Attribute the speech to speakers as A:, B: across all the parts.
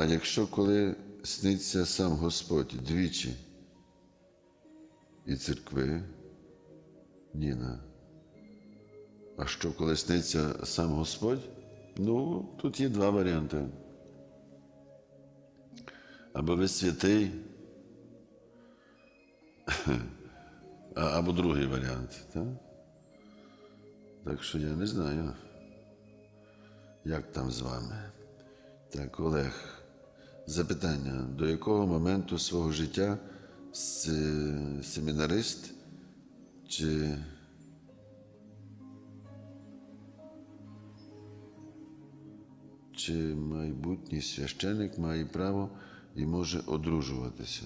A: А якщо коли сниться сам Господь двічі і церкви, Ніна. А що коли сниться сам Господь? Ну, тут є два варіанти. Або ви святий, або другий варіант. Так? так що я не знаю, як там з вами. Так, Олег, запитання: до якого моменту свого життя семінарист чи чи майбутній священик має право і може одружуватися?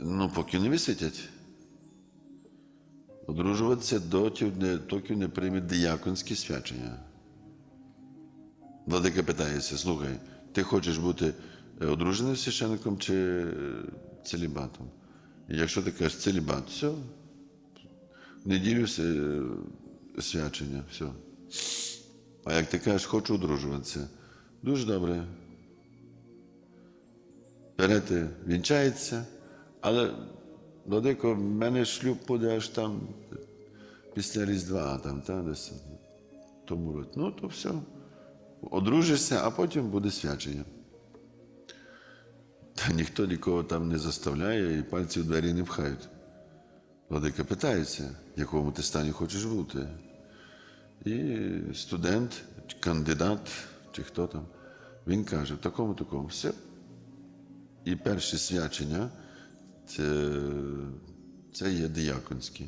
A: Ну, поки не висвітять. Одружуватися доки не, прийме дияконське свячення. Владика питається: слухай, ти хочеш бути е, одруженим священником чи е, целібатом? І якщо ти кажеш целібат, все, неділю е, свячення, все. А як ти кажеш, хочу одружуватися, дуже добре. Берете, вінчається, але Владико, в мене шлюб буде аж там після Різдва, там, та, десь тому. Ну, то все. Одружишся, а потім буде свячення. Та ніхто нікого там не заставляє і пальці в двері не пхають. Владика питається, в якому ти стані хочеш бути. І студент, кандидат, чи хто там, він каже, в такому, такому, все. І перше свячення це, це є дияконське.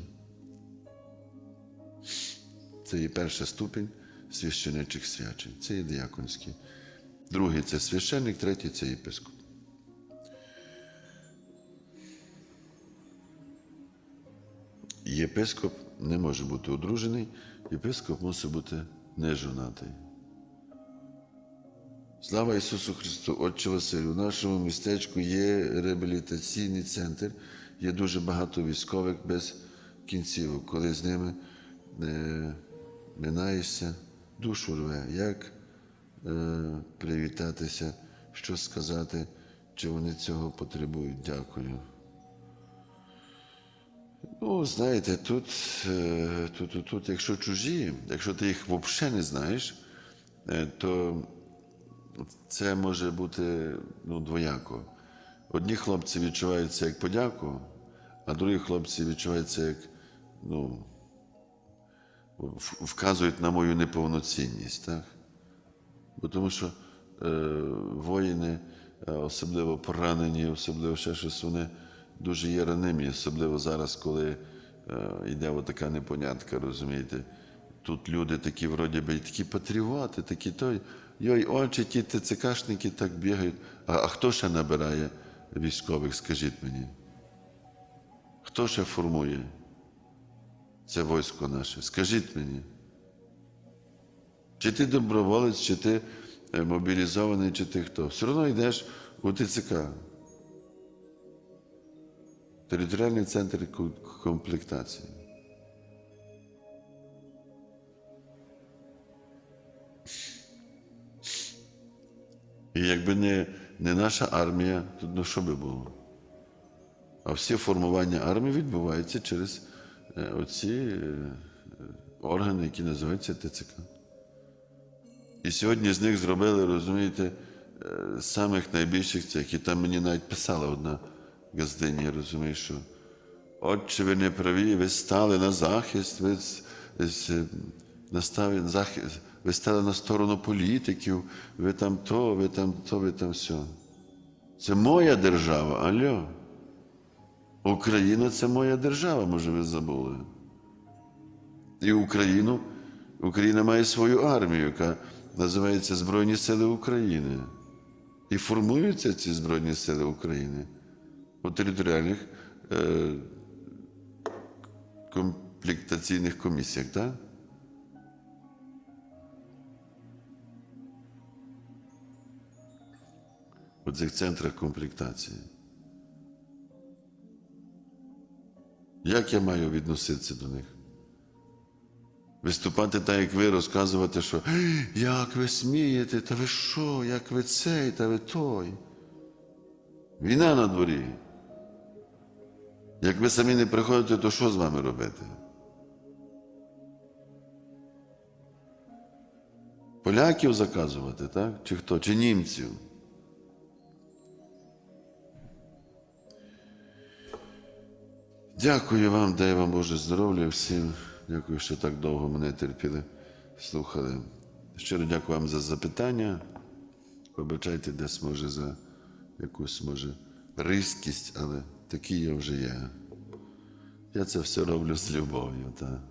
A: Це є перша ступінь священичих свячень. Це є дияконське. Другий це священник, третій це єпископ. Єпископ не може бути одружений, єпископ мусить бути нежонатий. Слава Ісусу Христу! Отче Василю, у нашому містечку є реабілітаційний центр, є дуже багато військових без кінцівок. Коли з ними е, минаєшся, душу рве. Як е, привітатися, що сказати, чи вони цього потребують? Дякую. Ну, знаєте, тут, е, тут, тут, тут, якщо чужі, якщо ти їх взагалі не знаєш, е, то це може бути ну, двояко. Одні хлопці відчуваються як подяку, а другі хлопці відчуваються як ну, вказують на мою неповноцінність. Так? Бо тому що е, воїни, е, особливо поранені, особливо ще щось, вони дуже є ранимі, особливо зараз, коли е, йде така непонятка, розумієте. Тут люди такі, вроді би, такі патріоти, такі той. Йой, очі ті ТЦКшники так бігають. А, а хто ще набирає військових, скажіть мені? Хто ще формує це військо наше? Скажіть мені. Чи ти доброволець, чи ти е, мобілізований, чи ти хто. Все одно йдеш у ТЦК. Територіальний центр комплектації. І якби не, не наша армія, то ну, що би було? А всі формування армії відбуваються через оці е, е, органи, які називаються ТЦК. І сьогодні з них зробили, розумієте, е, самих найбільших цих. І там мені навіть писала одна газдиня, розумієш, що отче, ви не праві, ви стали на захист, ви, з- з- настави- на захист, ви стали на сторону політиків, ви там то, ви там то, ви там все. Це моя держава, альо. Україна це моя держава, може, ви забули. І Україну, Україна має свою армію, яка називається Збройні Сили України. І формуються ці Збройні Сили України у територіальних е, комплектаційних комісіях, так? У цих центрах комплектації. Як я маю відноситися до них? Виступати так, як ви, розказувати, що як ви смієте, та ви що, як ви цей, та ви той. Війна на дворі. Як ви самі не приходите, то що з вами робити? Поляків заказувати, так? Чи хто? Чи німців? Дякую вам, дай вам Боже здоров'я всім. Дякую, що так довго мене терпіли, слухали. Щиро дякую вам за запитання. Вибачайте, десь може за якусь може різкість, але такий я вже є. Я це все роблю з любов'ю. Та.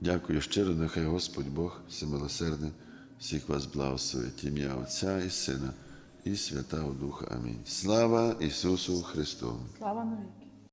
A: Дякую щиро, нехай Господь Бог всемилосердний, всіх вас благословить. Ім'я Отця і Сина, і Святого Духа. Амінь. Слава Ісусу Христу!
B: Слава навіки.